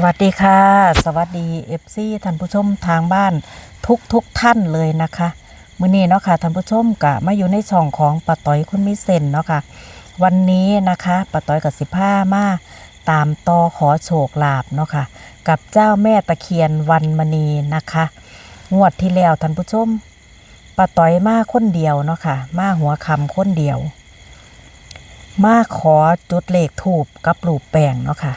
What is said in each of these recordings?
สวัสดีค่ะ สวัสดีเอฟซีท่านผู้ชมทางบ้านทุกทุกท่านเลยนะคะมื้อนี้เนาะค่ะท่านผู้ชมกะมาอยู่ในช่องของป้าต้อยคุณมิเซนเนาะค่ะวันนี้นะคะป้าต้อยกับสิผ้ามาตามต่อขอโชคลาภเนาะค่ะกับเจ้าแม่ตะเคียนวันมณีนะคะ งวดที่แล้วท่านผู้ชมป้าต้อยมาคนเดียวเนาะค่ะมาหัวคำคนเดียว มาขอจุดเลขถูกกับรูปแป้งเนาะค่ะ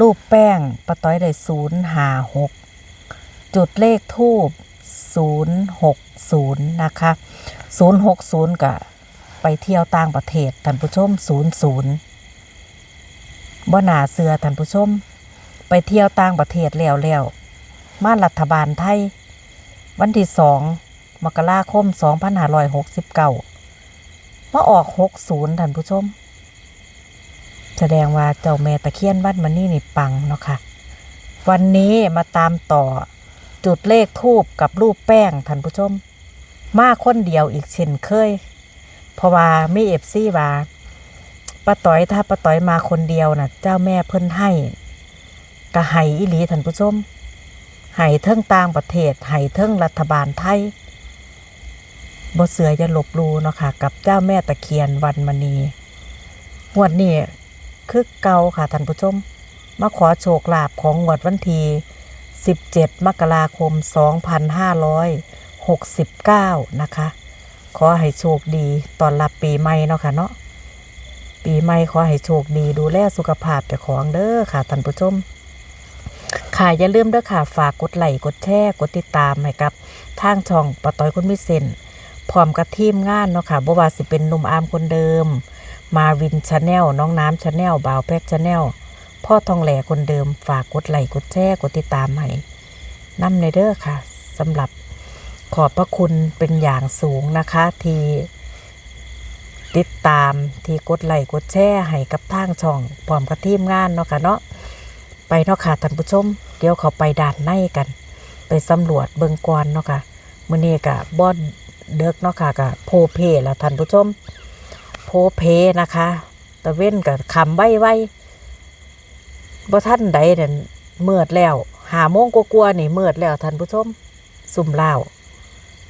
รูปแป้งปะต้อยได้ศูนย์หาหกจุดเลขทูบศูนย์หกศูนย์นะคะศูนย์หกศูนย์กะไปเที่ยวต่างประเทศท่านผู้ชมศูนย์ศูนย์บ่หนาเสือท่านผู้ชม ไปเที่ยวต่างประเทศแล้วแล้วมารัฐบาลไทย วันที่สองมกราคมสองพันห้าร้อยหกสิบเก้ามาออกหกศูนย์ท่านผู้ชม แสดงว่าเจ้าแม่ตะเคียนวัดมันนี่นี่ปังเนาะค่ะ วันนี้มาตามต่อจุดเลขทูบกับรูปแป้งท่านผู้ชม มาคนเดียวอีกเช่นเคย เพราะว่าไมีเอฟซี่ว่าป้าต้อยถ้าป้าต้อยมาคนเดียวน่ะ เจ้าแม่เพิ่นให้กระไห้อีหลีท่านผู้ชมไห้เทิงต่างประเทศไห้เทิงรัฐบาลไทยบ่เสือจะหลบหลูเนาะค่ะ กับเจ้าแม่ตะเคียนวันมณีงวดนี้ คือเก่าค่ะท่านผู้ชม มาขอโชคลาภของงวดวันที่17 มกราคม 2569 นะคะ ขอให้โชคดีตอนรับปีใหม่เนาะค่ะเนาะ ปีใหม่ขอให้โชคดีดูแลสุขภาพเจ้าของเด้อค่ะท่านผู้ชม ค่ะอย่าลืมเด้อค่ะฝากกดไลค์กดแชร์กดติดตามให้กับทางช่องปะต้อยคนมิเซนพร้อมกับทีมงานเนาะค่ะบ่ว่าสิเป็นหนุ่มอามคนเดิม มาวินชาแนลน้องน้ำชาแนลบ่าวแพ็กชาแนลพ่อทองแหล่คนเดิมฝากกดไลค์กดแชร์กดติดตามให้นำในเด้อค่ะสำหรับขอบพระคุณเป็นอย่างสูงนะคะ ที่ติดตามที่กดไลค์กดแชร์ให้กับทางช่องพร้อมกับทีมงานเนาะค่ะเนาะไปเนาะค่ะท่านผู้ชม เดี๋ยวเขาไปด่านในกัน ไปสำรวจเบิงกวนเนาะค่ะมื้อนี้ก็บ่เด็กเนาะค่ะก็โพเพละท่านผู้ชม เพนะคะตะเว้นกับคำไว้ไว้บ่ท่านใดเด่นเมื่อดแล้วหาโมงกลัวๆนี่เมื่อดแล้วท่านผู้ชมสุ่มเล่า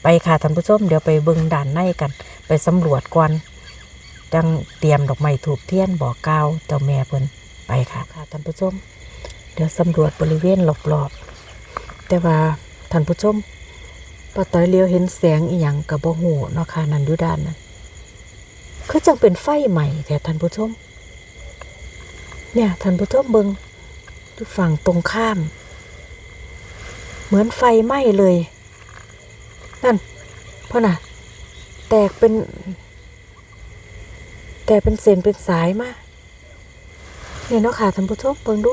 ไปค่ะท่านผู้ชมเดี๋ยวไปเบิ่งด่านในกัน ไปสำรวจก่อนจังเตรียมดอกไม้ถูกเทียนบอกกล่าวเจ้าแม่เพิ่นไปค่ะค่ะท่านผู้ชม เดี๋ยวสำรวจบริเวณรอบๆแต่ว่าท่านผู้ชมป้าต้อยเลี้ยวเห็นแสงอีหยังกับบ่หูเนาะค่ะนั่นอยู่ด้านนั้น คือจังเป็นไฟใหม่แต่ท่านผู้ชม เนี่ยท่านผู้ชมเบิงอยู่ฝั่งตรงข้าม เหมือนไฟไหม้เลย นั่นพ่อน่ะ แตกเป็น แตกเป็นเส้นเป็นสายมาเนี่ยเนาะค่ะท่านผู้ชมเบิงดู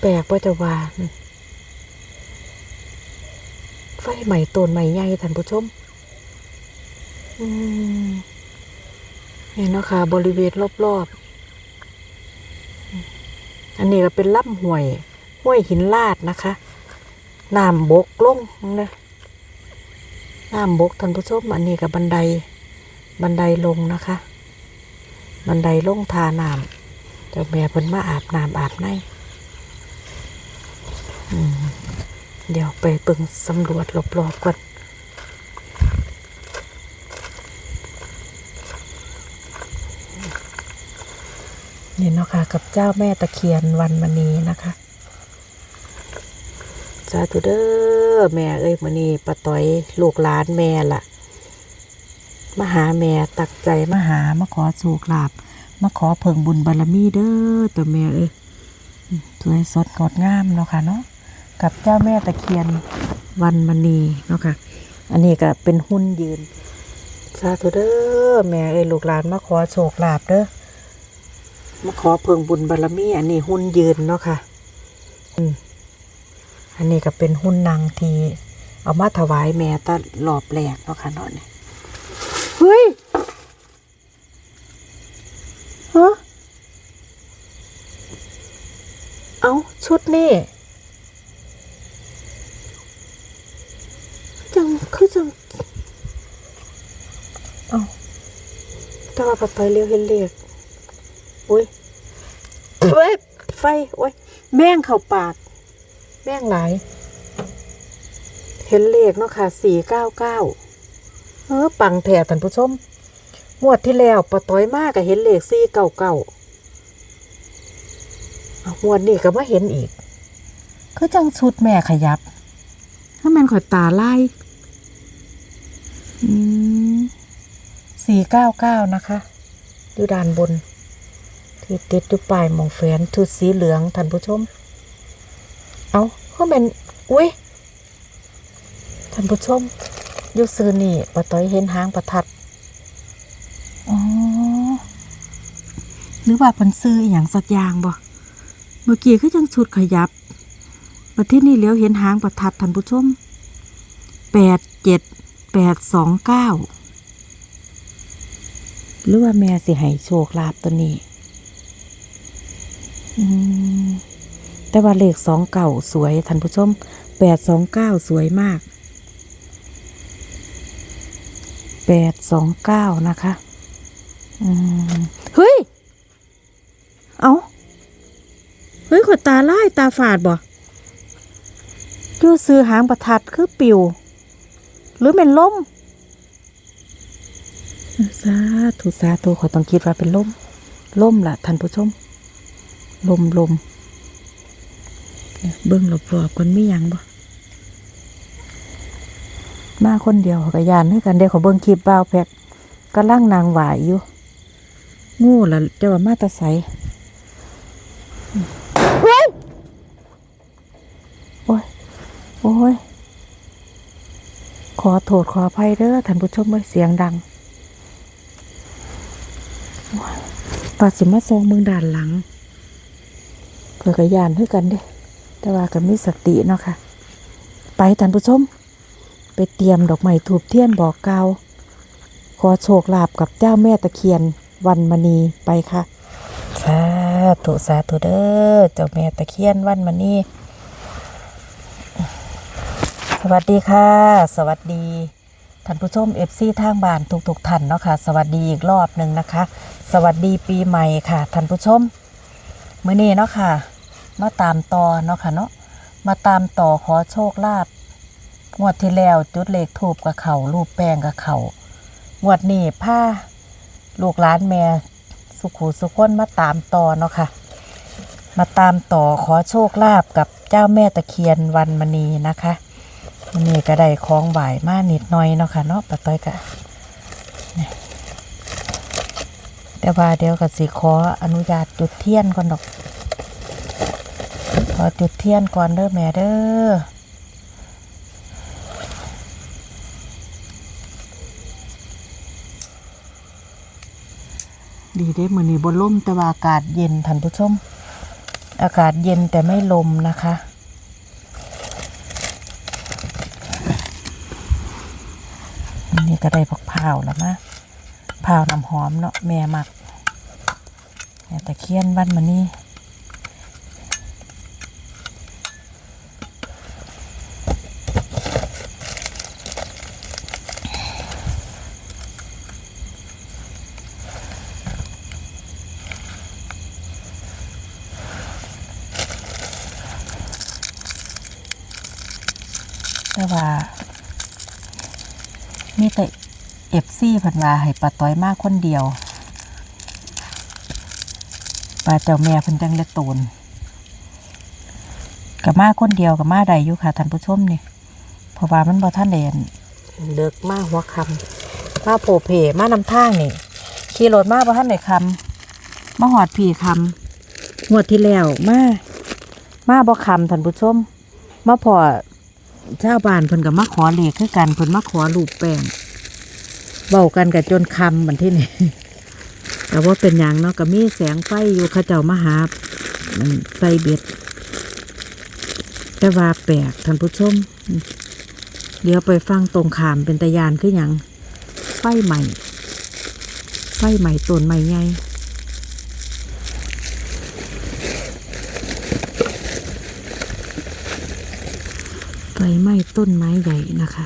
แปลกว่าจะว่า ไฟใหม่ต้นใหม่ใหญ่ท่านผู้ชม อืมนี่เนาะค่ะ บริเวณรอบๆ อันนี้ก็เป็นล่ำห้วย ห้วยหินลาดนะคะน้ำบกลงนะน้ำบกท่านผู้ชม อันนี้กับบันได บันไดลงนะคะ บันไดลงทาน้ำเจ้าแม่เพิ่นมาอาบน้ำอาบในอืม เดี๋ยวไปเบิ่งสำรวจรอบๆก่อนนี่เนาะค่ะกับเจ้าแม่ตะเคียนวันมณีนะคะสาธุเด้อแม่เอ้ยมณีปะต้อยลูกหลานแม่ล่ะมาหาแม่ตักใจมาหามาขอโชคลาภมาขอเพิ่งบุญบารมีเด้อตัวแม่เอ้ยอืมสวยสดงดงามเนาะค่ะเนาะ กับเจ้าแม่ตะเคียนวันมณีเนาะค่ะ อันนี้ก็เป็นหุ้นยืน สาธุเด้อแม่เอ้ลูกหลานมาขอโชคลาภเด้อมาขอเพิ่งบุญบารมี อันนี้หุ้นยืนเนาะค่ะ อืมอันนี้ก็เป็นหุ้นนางทีเอามาถวายแม่ตะหลอบแหลกเนาะค่ะเนาะนี่เฮ้ยฮะเอาชุดนี่ จัง คือจังเอาแต่ว่าปัดไปเร็วเห็นเลขอุ้ยเว้ยไฟโอ้ยแม่งเข้าปาก แม่งหลาย เห็นเลขเนาะค่ะสี่เก้าเก้าเออปังแถท่านผู้ชมงวดที่แล้วปะต้อยมากก็เห็นเลขสี่เก้าเก้างวดนี้ก็มาเห็นอีก คือจังชุดแม่ขยับถ้ามันข่อยตาไล่ สี่เก้าเก้านะคะอยู่ด้านบน ที่ติดอยู่ปลายหมองแฟนชุดสีเหลืองท่านผู้ชม เอาเพราะมันอุ้ยท่านผู้ชมยุซื้อนี่ปะต้อยเห็นหางประทัดอ๋อหรือว่าเพิ่นซื้ออย่างสักอย่างบ่เมื่อกี้คือจังชุดขยับมาที่นี่เลี้ยวเห็นหางประทัดท่านผู้ชมแปดเจ็ด แปดสองเก้าหรือว่าแม่สิให้โชคลาภตัวนี้ อืมแต่ว่าเลขสองเก่าสวยท่านผู้ชมแปดสองเก้าสวยมากแปดสองเก้านะคะ อืมเฮ้ย เอาเฮ้ยขนตาไล่ตาฝาดบ่ยูซื้อหางประทัดคือปิว หรือเป็นลมสาธุสาธุขอต้องคิดว่าเป็นลมลมล่ะท่านผู้ชม ลมลมเบิ้งรอบๆคนไมีหยังบ่มาคนเดียวกยานให้กันเดี๋ยวเขาเบิ้งคลิปบ้าวแพกกำลังนางหวายอยู่ งูล่ะเจ้าว่ามาตาใสเฮ้ยโอ้ย โอ้ย ขอโทษขออภัยเด้อท่านผู้ชมเมื่อเสียงดังโอ้าสิมาซองเมืองด้านหลังเพื่อกยานให้กันเด้แต่ว่าก็มีสติเนาะค่ะ ไปท่านผู้ชม ไปเตรียมดอกไม้ถูบเทียนบอกกล่าวขอโชคลาภกับเจ้าแม่ตะเคียนวันมณีไปค่ะ สาธุสาธุเด้อเจ้าแม่ตะเคียนวันมณี สวัสดีค่ะ สวัสดีท่านผู้ชมเอฟซีทางบ้านทุกๆท่านเนาะค่ะ สวัสดีอีกรอบหนึ่งนะคะ สวัสดีปีใหม่ค่ะท่านผู้ชมมื้อนี้เนาะค่ะ มาตามต่อเนาะค่ะเนาะมาตามต่อขอโชคลาภงวดที่แล้วจุดเลขทูบกับเขารูปแป้งกับเขางวดนี้ผ้าลูกหลานแม่สุขูสุขคนมาตามต่อเนาะค่ะ มาตามต่อขอโชคลาภกับเจ้าแม่ตะเคียนวันมณีนะคะ นนี้ก็ได้ของบ่ายมานิดหน่อยเนาะค่ะเนาะปะต้อยกะแต่ว่าเดี๋ยวก็สิขออนุญาตจุดเทียนก่อนดอกขอจุดเทียนก่อนเด้อแม่เด้อดีเด้มือนี้บนลมแต่ว่าอากาศเย็นท่านผู้ชม อากาศเย็นแต่ไม่ลมนะคะ นี่ ก็ได้ผักเผาวแล้วมะเผาวน้ำหอมเนาะแม่มักแม่ตะเคียนบ้านมานี่แต่ว่า มีแต่เอฟซีเพันว่าให้ปลาต้อยมากคนเดียวปลาเจ้าแม่พิ่นจังเล็ตูนกับมาคนเดียวกับมาใดอยู่ค่ะท่านผู้ชมนี่เพราะว่ามันบ่ท่านเด่นเลิกมาหัวคำมาโผเพมานำทางนี่ขี่รถมาบ่ท่านไหนคำมาหอดผีคำงวดที่แล้วมามาบ่คำท่านผู้ชมมาพอ ชาวบ้านเพิ่นก็มาขอเลขคือกันเพิ่นมาขอรูปแป้งเบากันกับจนคำมันที่นี่แต่ว่าเป็นอย่างเนาะก็มีแสงไฟอยู่ข้าเจ้ามาหาอืมใส่เบ็ดแต่ว่าแปลกท่านผู้ชม เดี๋ยวไปฟังตรงขามเป็นตะยานคืออย่างไฟใหม่ ไฟใหม่ต้นใหม่ไง ฟไหม้ต้นไม้ใหญ่นะคะ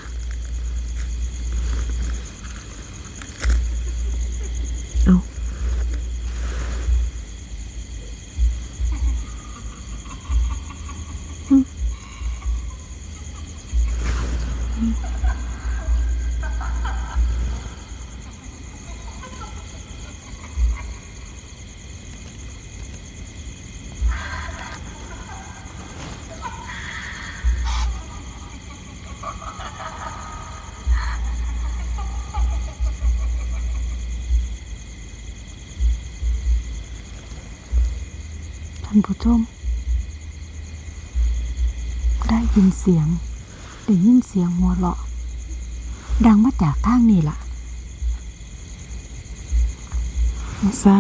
ผู้ชม ได้ยินเสียง ได้ยินเสียงหัวเราะ ดังมาจากทางนี้ล่ะ สา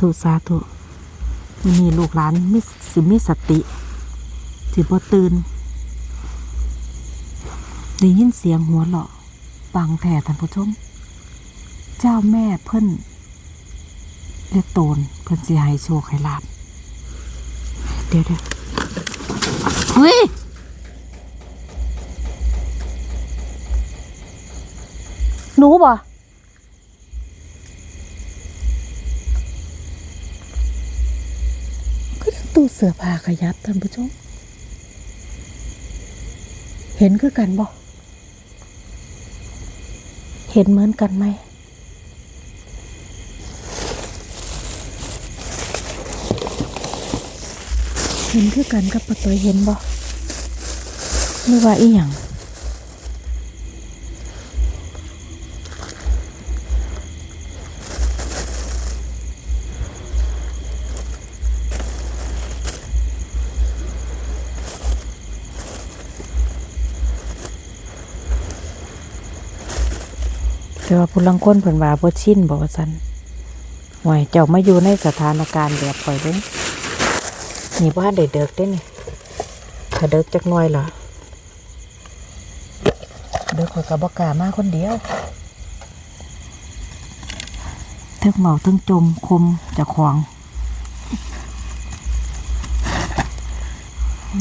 ธุสาธุนี่ลูกหลานมิสิมีสติ สิบ่ตื่นได้ยินเสียงหัวเราะปังแผ่ท่านผู้ชม เจ้าแม่เพิ่นเรียกโตนเพิ่นสิให้โชคให้ลาบ เดี๋ยวเดี๋ยวเฮ้ยหนูบ่ก็ตู้เสื้อผ้าขยับท่านผู้ชม เห็นคือกันบ่เห็นเหมือนกันไหม เห็นคือกันกับปะตอยเห็นบ่หรือว่าอีหยังแต่ว่าผู้ลังคนเพิ่นว่าบ่ชินบ่ว่าซั่นหวยเจ้ามาอยู่ในสถานการณ์แบบข่อยเด้ นี่บ่ทันได้เดิกเด้นี่ถ้าเดิกจักหน่อยล่ะเดิกข่อยก็บ่กล้ามาคนเดียวเทึกเมาทึงจมคมจะของ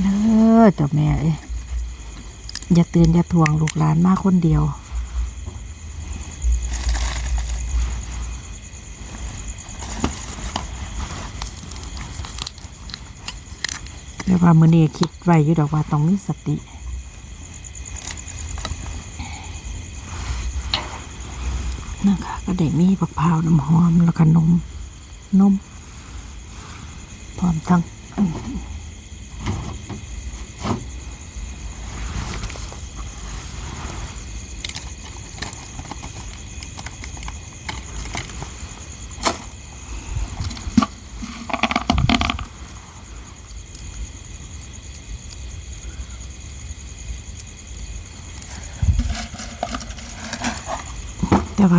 เด้อเจ้าแม่เอ้ยอย่าเตือนอย่าทวงลูกหลานมาคนเดียว เรียกว่ามือนี้คิดไว้อยู่ดอกว่าต้องมีสตินะคะก็ได้มีผักพร้าวน้ำหอมแล้วก็นมนมพร้อมทั้ง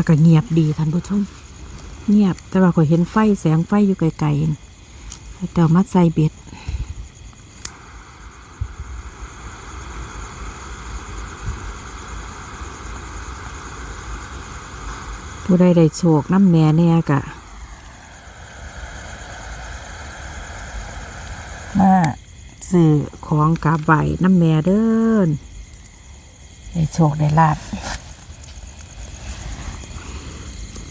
ก็เงียบดีท่านผู้ชม เงียบแต่ว่าก็เห็นไฟแสงไฟอยู่ไกลๆเองแต่ามาใส่เบ็ดผู้ใดได้โชคน้ำแม่เนี่ยกะมาซื้อของกาบไหวน้ำแม่เดิน ได้โชคได้ลาบ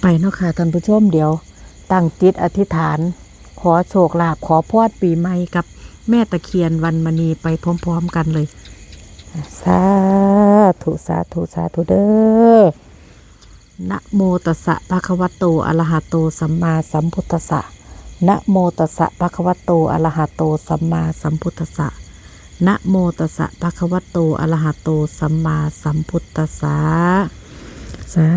ไปเนาะค่ะท่านผู้ชมเดี๋ยว ตั้งจิตอธิษฐาน ขอโชคลาภขอพรปีใหม่กับแม่ตะเคียนวันมณีไปพร้อม ๆ กันเลยสาธุสาธุสาธุเด้อนะโมตัสสะภะคะวะโตอะระหะโตสัมมาสัมพุทธัสสะนะโมตัสสะภะคะวะโตอะระหะโตสัมมาสัมพุทธัสสะนะโมตัสสะภะคะวะโตอะระหะโตสัมมาสัมพุทธัสสะ สา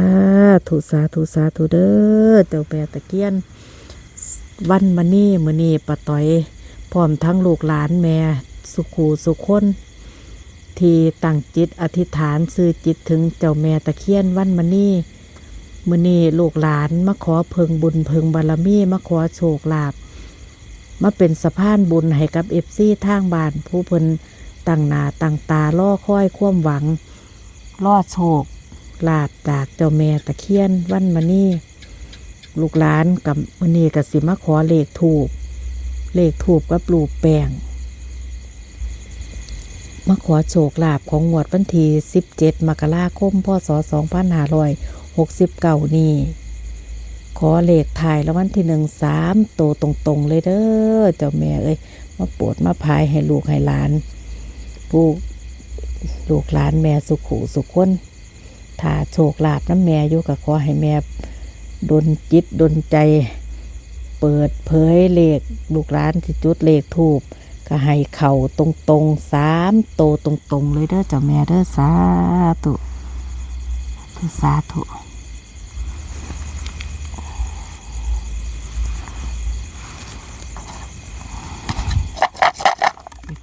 ธุสาธุสาธุเด้อเจ้าแปตะเกียน วันมานี่มือนี่ปะต่อยพร้อมทั้งลูกหลานแม่สุขูสุขคน ที่ตั้งจิตอธิษฐานซื้อจิตถึงเจ้าแม่ตะเคียนวันมานี่มือนี่ลูกหลานมาขอเพิงบุญเพิงบารมีมาขอโชคลาภมาเป็นสะพานบุญให้กับเอฟซีทางบ้านผู้เพิ่นตั้งหนาตั้งตาล่อค่อยความหวังล่อโชค ลาบจากเจ้าแม่ตะเคียนวันมานี่ลูกหลานกับมันนี่กับสิมาขอเลขถูก เลขถูกกับปลูกแป้งมาขอโชคลาภของงวดวันที่17 มกราคม พศ 2569 นี้ ขอเลขถ่ายแล้ววันที่หนึ่งสามโตวตรงๆ เลยเด้อเจ้าแม่เอ้ย มาปวดมาพายให้ลูกให้หลาน ผู้ลูกหลานแม่สุขุสุขคน ถ้าโชคลาภน้ำแม่อยู่ก็ขอให้แม่ดนจิตดนใจ เปิดเผยเลขลูกหลานที่จุดเลขถูกก็ให้เข่าตรงๆสามโตตรงๆเลยเด้อเจ้าแม่เด้อสาธุสาธุ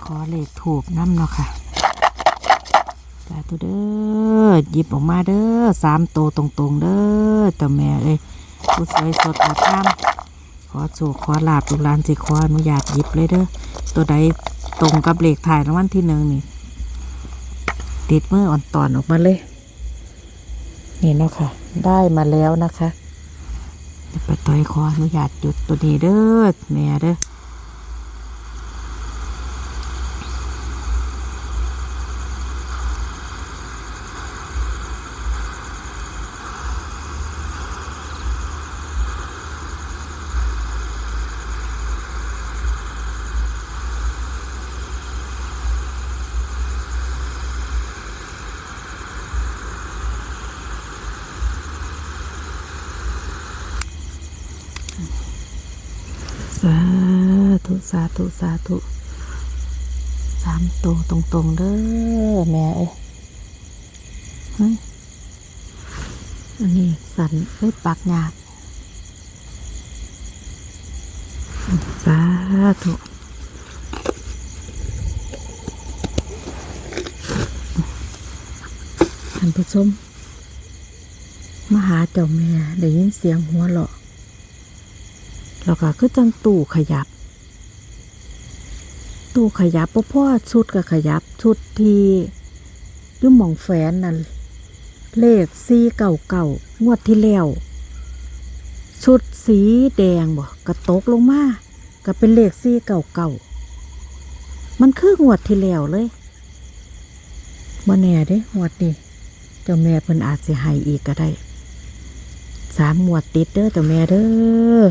ขอเลขถูกน้ำเนาะค่ะาธุเด้อหยิบออกมาเด้อสามตัวตรงๆเด้อเจ้าแม่เอ้ยผู้สวยสดงดงามขอโชคขอลาบลูกหลานสิขออนุญาตหยิบเลยเด้อตัวใดตรงกับเลขถ่ายรางวัลที่หนึ่งนี่ติดมืออ่อนตอนออกมาเลย นี่เนาะค่ะ ได้มาแล้วนะคะเดี๋ยวป้าต้อยขออนุญาตหยุดตัวนี้เด้อแม่เด้อ สาธุสาธุสาธุสามตัวตรงๆเด้อแม่เอ้ยเฮ้ยอันนี้สันเอ้ยปากหยาดสาธุท่านผู้ชมมาหาเจ้าแม่ได้ยินเสียงหัวเราะ แล้วก็คือจังตู้ขยับ ตู้ขยับเพราะพ่อชุดก็ขยับชุดที่ยุ่หมองแฟนนั่นเลขสีเก่าเก่างวดที่แล้วชุดสีแดงบ่กระตกลงมาก็เป็นเลขสีเก่าเก่ามันคืองวดที่แล้วเลยบ่แน่เด้งวดนี้เจ้าแม่เพิ่นอาจสิให้อีกก็ได้สามงวดติดเด้อเจ้าแม่เด้อ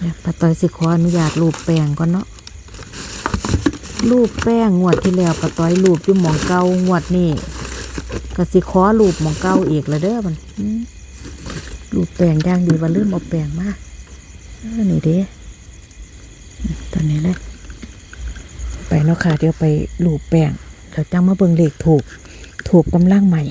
เดี๋ยป้าต้อยสิขออนุญาตรูปแป้งก่อนเนาะรูปแป้งงวดที่แล้วป้าต้อยรูปอยู่หมองเก่างวดนี่ก็สิขอรูปหมองเก่าอีกล้วเด้อมันรูปแป้งย่างดีว่าลืมเอาแป้งมาเออนี่เด้อตอนนี้เลยไปเนาะค่ะเดี๋ยวไปรูปแป้งเดี๋ยวจังมาเบิ่งเลขถูกถูกกำลังใหม่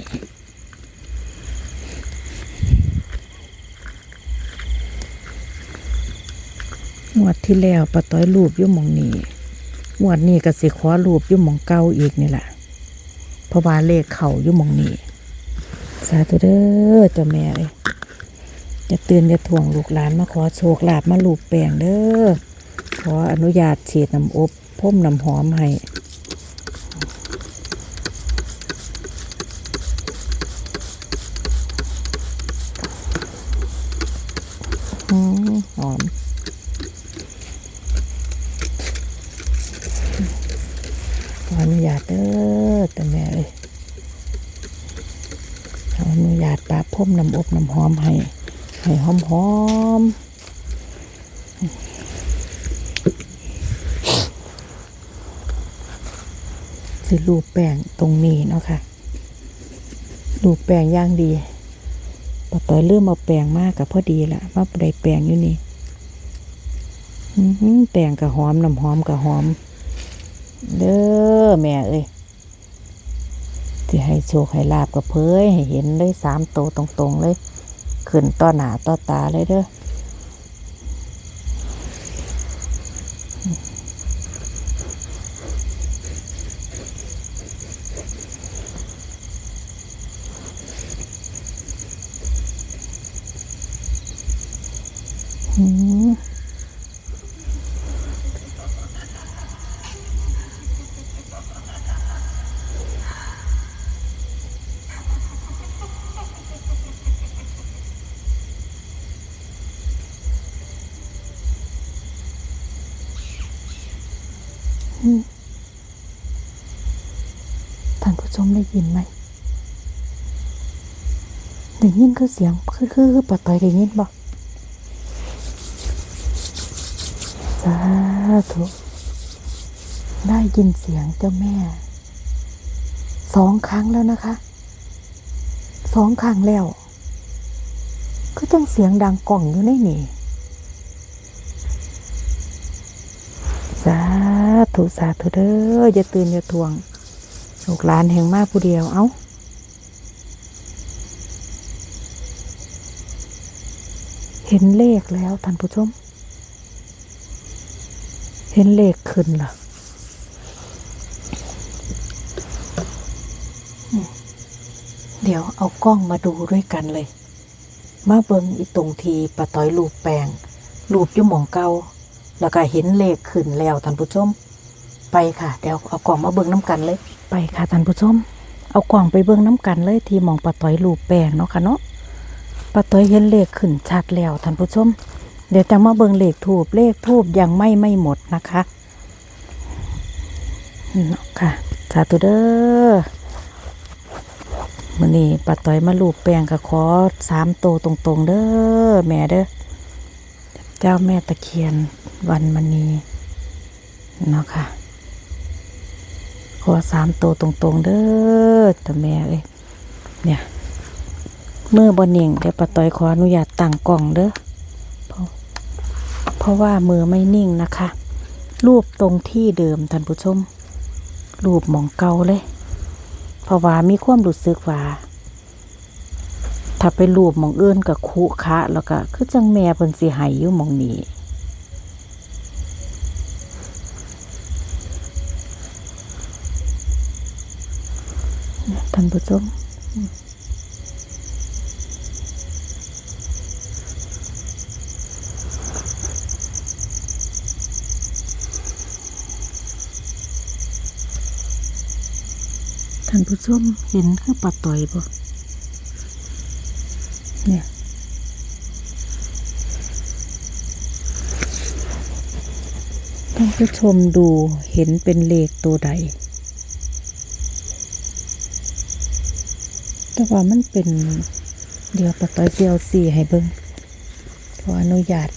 งวดที่แล้วปะต้อยรูปยู่หมองนี้งวดนี้ก็สิขอรูปยู่หมองเก่าอีกนี่แหละเพราะว่าเลขเข่ายู่หมองนี้สาธุเด้อเจ้าแม่เอ้ยจะเตือนจะถ่วงลูกหลานมาขอโชคลาภมาลูบแปลงเด้อขออนุญาตฉีดน้ำอบพ่มน้ำหอมให้อืมหอม ขออ นุญาตเด้อแต่แม่เอ้ยขออนุญาตปลาพ่มน้ำอบน้ำหอมให้ให้หอมหอมสิรูปแป้งตรงนี้เนาะค่ะรูปแป้งย่างดีปะต่อยเริ่มเอาแป้งมากกับพอดีละว่าได้แป้งอยู่นี่อื้อหือแป้งกับหอมน้ำหอมกับหอม เด้อแม่เอ้ยที่ให้โชคให้ลาบกับเพยให้เห็นเลยสามโตวตรงๆเลย ขึ้นต่อหนาต่อตาเลยเด้อ ผู้ชมได้ยินไหมได้ยินคือเสียงคือคือคือปะต่อยได้ยินบ่สาธุได้ยินเสียงเจ้าแม่สองครั้งแล้วนะคะสองครั้งแล้วก็จังเสียงดังกล่องอยู่ในนี่สาธุสาธุเด้ออย่าตื่นอย่าทวง ลูกหลานแห่งมากผู้เดียว เอา้าเห็นเลขแล้วท่านผู้ชม เห็นเลขขึ้นล่ะ เดี๋ยวเอากล้องมาดูด้วยกันเลย มาเบิงอีตรงทีปะต้อยรูปแปลงรูปยุ่หมองเกาแล้วก็เห็นเลขขึ้นแล้วท่านผู้ชม ไปค่ะเดี๋ยวเอากล่องมาเบิงน้ำกันเลย ไปค่ะท่านผู้ชม เอากล่องไปเบิงน้ำกันเลย ที่มองปะต้อยรูปแปลงเนาะค่ะเนาะปะต้อยเห็นเลขขึ้นชัดแล้วท่านผู้ชม เดี๋ยวจะมาเบิงเลขทูบเลขทูบยังไม่ไม่หมดนะคะเนาะค่ะสาธุเด้อมื่อนี้ปะต้อยมาลูบแปลงกับขอสามโตตรงๆ เด้อแม่เด้อเจ้าแม่ตะเคียนวันมณีเนาะค่ะ อสามโตวตรงๆ เด้อต่แม่เอ้ยเนี่ยเมื่อบนเน่งเดี๋ยวปะต้อยขออนุญาตตั้งกล่องเด้อเพราะว่ามือไม่นิ่งนะคะ รูปตรงที่เดิมท่านผู้ชม รูปหมองเก่าเลย เพราะว่ามีความรู้สึกว่า ถ้าไปรูปหมองอื่นกับคุคะแล้วก็คือจังแม่เพิ่นสิหายอยู่หมองนี้ ท่าน ผู้ชมท่านผู้ชมเห็นคือปลาต่อยบ่เนี่ยท่านผู้ชมดูเห็นเป็นเลขตัวใด แต่ว่ามันเป็นเดี๋ยวปลาต่อยเซียวสี่ให้เบิ่งขออนุญาต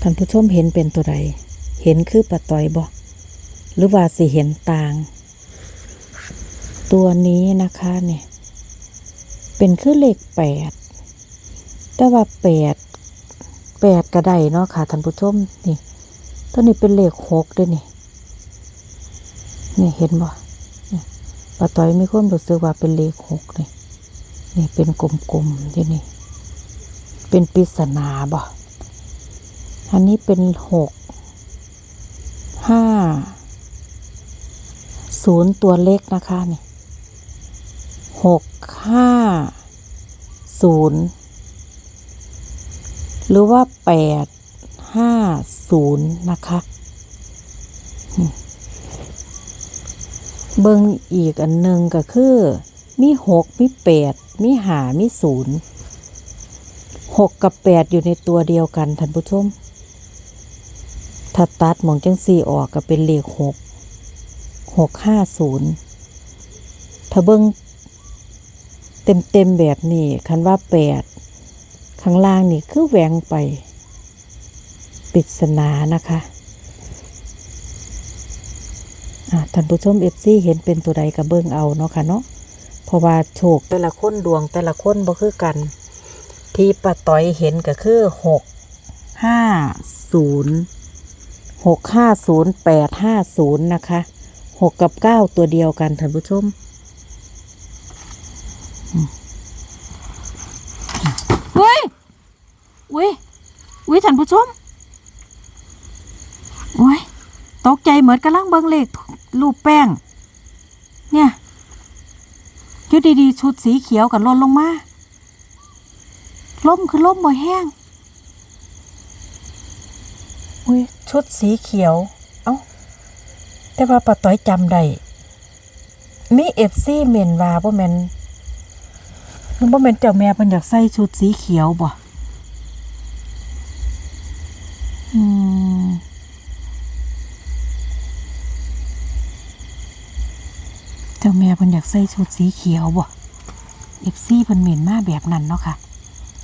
ท่านผู้ชมเห็นเป็นตัวใด เห็นคือปลาตอยบ่หรือว่าสิเห็นต่าง ตัวนี้นะคะเนี่ย เป็นคือเลขแปดแต่ว่าแปดแปดกระไดเนาะค่ะท่านผู้ชมนี่ ตัวนี้เป็นเลขหกด้วยนี่ นี่เห็นบ่นี่ปลาตอยมีความรู้สึกว่าเป็นเลขหกนี่ นี่เป็นกลมๆที่นี่ เป็นปริศนาบ่อันนี้เป็นหก ห้า ศูนย์ตัวเล็กนะคะนี่หกห้า ศูนย์ หรือว่าแปด ห้าศูนย์นะคะเบิ่งอีกอันหนึ่งก็คือ มีหกมีแปดมีหามีศูนย์หกกับแปดอยู่ในตัวเดียวกันท่านผู้ชม ถ้าตัดมองจังสี่ออกก็เป็นเลขหกหกห้าศูนย์ถ้าเบิ้งเต็มเต็มแบบนี้ คันว่าแปดข้างล่างนี่คือแหวงไป ริศนานะคะท่านผู้ชมเอฟซีเห็นเป็นตัวใดกับเบิ้งเอาเนาะค่ะเนาะเพราะว่าโชคแต่ละคนดวงแต่ละคนบ่คือกัน ที่ป้าต้อยเห็นก็คือหกห้าศูนย์หกห้าศูนย์แปดห้าศูนย์นะคะหกกับเก้าตัวเดียวกันท่านผู้ชมอืมเฮ้ยอุ้ยอุ้ยท่านผู้ชม โอ้ยตกใจเหมือนกำลังเบิ้งเลขรูปแป้ง เนี่ยอยุดดีๆชุดสีเขียวกับล่นลงมาล่มคือล่มบ่แห้งอุ้ยชุดสีเขียว เอ้า แต่ว่าป้าต้อยจำได้มีเอฟซีเมนวาบ่แมนบ่แมนเจ้าแม่เพิ่นอยากใส่ชุดสีเขียวบ่ อืม เจ้าแม่เพิ่นอยาก ใส่ชุดสีเขียวบ่เอฟซีเพิ่นเหม็นมาแบบนั้นเนาะค่ะ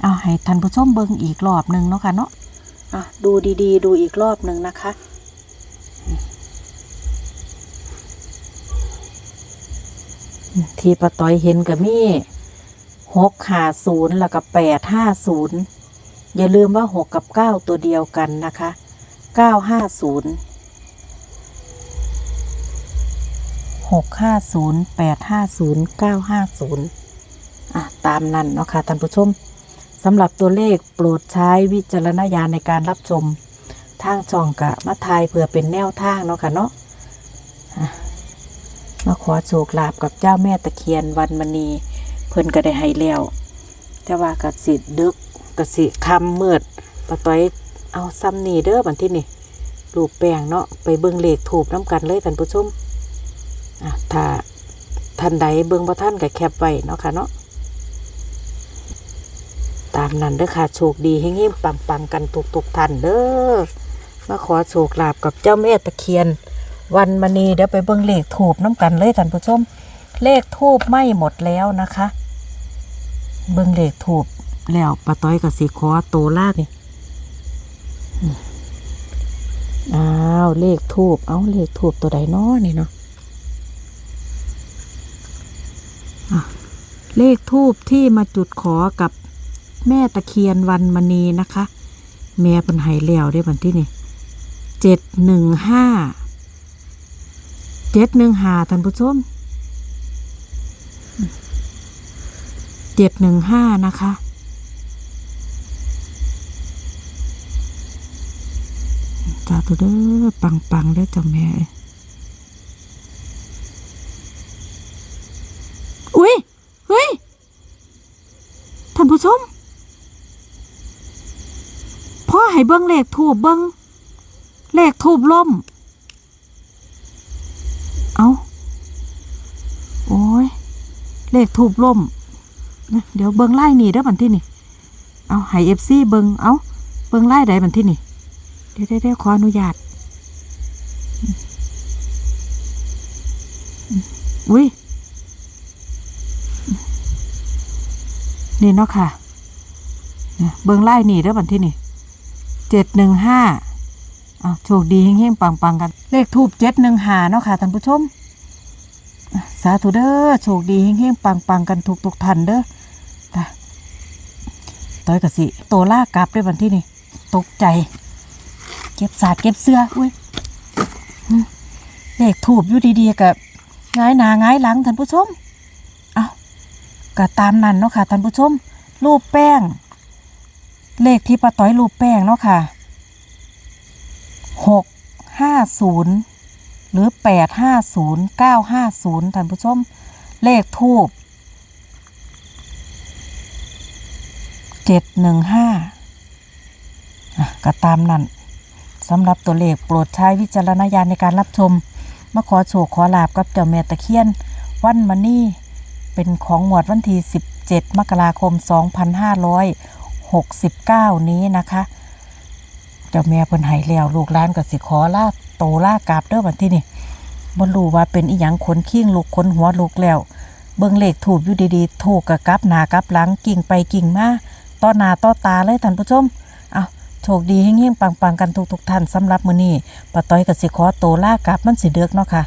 เอาให้ท่านผู้ชมเบิ่งอีกรอบหนึ่งเนาะค่ะเนาะอะดูดีๆ ดูอีกรอบหนึ่งนะคะที่ปะต้อยเห็นกับมี่หกห้าศูนย์แล้วก็แปดห้าศูนย์อย่าลืมว่าหกกับเก้าตัวเดียวกันนะคะเก้าห้าศูนย์ หกห้าศูนย์แปดห้าศูนย์เก้าห้าศูนย์อะตามนั้นเนาะค่ะท่านผู้ชมสำหรับตัวเลขโปรดใช้วิจารณญาณในการรับชม ทางช่องกะมาทายเพื่อเป็นแนวทางเนาะค่ะเนาะมาขอโชคลาภกับเจ้าแม่ตะเคียนวันมณีเพิ่นก็ได้ให้แล้วแต่ว่ากสิดึกกสิคำมืดปะต้อยเอาซ้ำนี่เด้อบันที่นี่รูปแป้งเนาะไปเบิ่งเลขถูกน้ำกันเลยท่านผู้ชม ถ้าท่านใดเบิ่งบ่ท่านก็แคปไว้เนาะค่ะเนาะตามนั้นเด้อค่ะโชคดีให้งี้ปังปังๆกันทุกทุกๆท่านเด้อมาขอโชคลาภกับเจ้าแม่ตะเคียน วันมณีเดี๋ยวไปเบิ่งเลขถูกน้ำกันเลยท่านผู้ชม เลขทูบไม่หมดแล้วนะคะ เบิ่งเลขถูกแล้วปะต้อยกับสีขอโตลากนี่อ้าวเลขทูบเอาเลขทูบตัวใดน้อนี่เนาะอะ เลขทูบที่มาจุดขอกับแม่ตะเคียนวันมณีนะคะ แม่เป็นไหแล้วได้บันที่นี่เจ็ดหนึ่งห้าเจ็ดหนึ่งห้าท่านผู้ชมเจ็ดหนึ่งห้านะคะจ้าตัวเด้อปังปังเด้อเจ้าแม่เอ้ยอุ้ยเฮ้ยท่าน ผู้ชมพ่อให้เบิ้งเลขถูบเบิ้งเลขถูบล่ม เอาโอ้ย เลขถูบล่มนะเดี๋ยวเบิ้งไล่นี่เด้อบันที่นี่ เอาให้เอฟซีเบิ้งเอาเบิ้งไล่ใดบันที่นี่ เดี๋ยวเดี๋ยวเดี๋ยวขออนุญาต อุ้ยอืม นี่เนาะค่ะเบิ้งไล่นี่เด้อบันที่นี่เจ็ดหนึ่งห้าอาโชคดีเฮงๆปังๆกัน เลขทูบเจ็ดหนึ่งหาเนาะค่ะท่านผู้ชม สาธุเด้อโชคดีเฮงๆปังๆกันทุกทุกท่านเด้อต้อยกะสิโตล่ากลับด้วยวันที่นี่ ตกใจ เก็บสาดเก็บเสื้ออุ้ยเลขทูบอยู่ดีๆกับง่ายหนาง่ายหลังท่านผู้ชม ก็ตามนั้นเนาะค่ะท่านผู้ชม รูปแป้ง เลขที่ป้าต้อยรูปแป้งเนาะค่ะหกห้าศูนย์หรือแปดห้าศูนย์เก้าห้าศูนย์ท่านผู้ชม เลขทูบเจ็ดหนึ่งห้าก็ตามนั้นสำหรับตัวเลขโปรดใช้วิจารณญาณในการรับชม มาขอโชคขอลาบกับเจ้าแม่ตะเคียน วันมันนี่ เป็นของหมวดวันที่ 17 มกราคม 2569 นี้นะคะ เจ้าแม่เพิ่นให้แล้วลูกหลานก็สิขอลาโตลากราบเด้อบัดที่นี่บ่รู้ว่าเป็นอีหยังขนขิ้งลูกขนหัวลูกแล้ว เบิ่งเลขถูกอยู่ดีๆ ถูกกับกลับหนากลับหลังกิ่งไปกิ่งมาต่อหน้าต่อตาเลยท่านผู้ชมเอาโชคดีเฮงๆปังๆ กันทุกๆท่านสำหรับมื้อนี้ป้าต้อยก็สิขอโตลากราบมันสิเดือกเนาะค่ะ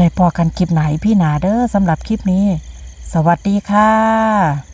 ไปพอกันคลิปไหนพี่หนาเด้อสำหรับคลิปนี้ สวัสดีค่ะ